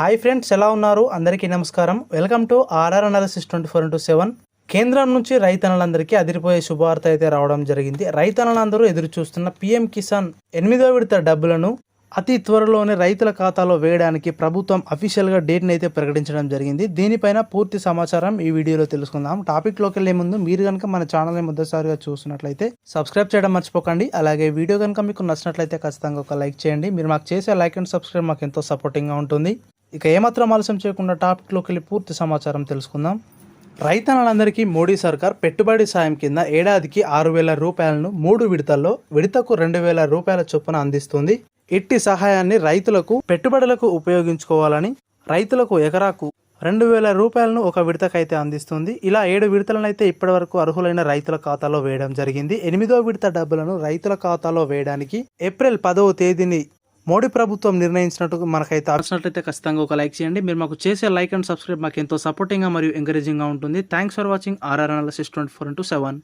Hi friends ఎలా ఉన్నారు? అందరికీ నమస్కారం. Welcome to RR analysis twenty four into seven. కేంద్రం నుంచి రైతన్నలందరికీ అదిరిపోయే శుభవార్త అయితే రావడం జరిగింది. రైతన్నలందరూ ఎదురు చూస్తున్న పీఎం కిసాన్ ఎనిమిదో విడత డబ్బులను అతి త్వరలోనే రైతుల ఖాతాలో వేయడానికి ప్రభుత్వం అఫీషియల్గా డేట్ని అయితే ప్రకటించడం జరిగింది. దీనిపైన పూర్తి సమాచారం ఈ వీడియోలో తెలుసుకుందాం. టాపిక్లోకి వెళ్ళే ముందు మీరు కనుక మన ఛానల్ని మొదటిసారిగా చూస్తున్నట్లయితే సబ్స్క్రైబ్ చేయడం మర్చిపోకండి. అలాగే వీడియో కనుక మీకు నచ్చినట్లయితే ఖచ్చితంగా ఒక లైక్ చేయండి. మీరు మాకు చేసే లైక్ అండ్ సబ్స్క్రైబ్ మాకు ఎంతో సపోర్టింగ్గా ఉంటుంది. ఇక ఏమాత్రం ఆలస్యం చేయకుండా టాపిక్లోకి వెళ్ళి పూర్తి సమాచారం తెలుసుకుందాం. రైతన్నలందరికీ మోడీ సర్కార్ పెట్టుబడి సాయం కింద ఏడాదికి ఆరు వేల రూపాయలను మూడు విడతల్లో విడతకు రెండు వేల రూపాయల చొప్పున అందిస్తుంది. ఇట్టి సహాయాన్ని రైతులకు పెట్టుబడులకు ఉపయోగించుకోవాలని రైతులకు ఎకరాకు రెండు వేల రూపాయలను ఒక విడతకైతే అందిస్తుంది. ఇలా ఏడు విడతలనైతే ఇప్పటివరకు అర్హులైన రైతుల ఖాతాలో వేయడం జరిగింది. ఎనిమిదో విడత డబ్బులను రైతుల ఖాతాలో వేయడానికి ఏప్రిల్ పదవ తేదీని మోడీ ప్రభుత్వం నిర్ణయించినట్టు మనకైతే అవసరట్లయితే ఖచ్చితంగా ఒక లైక్ చేయండి. మీరు మాకు చేసే లైక్ అండ్ సబ్స్క్రైబ్ మాకు ఎంతో సపోర్టింగ్గా మరియు ఎంకరేజింగ్గా ఉంటుంది. Thanks for watching RR analysis twenty four into seven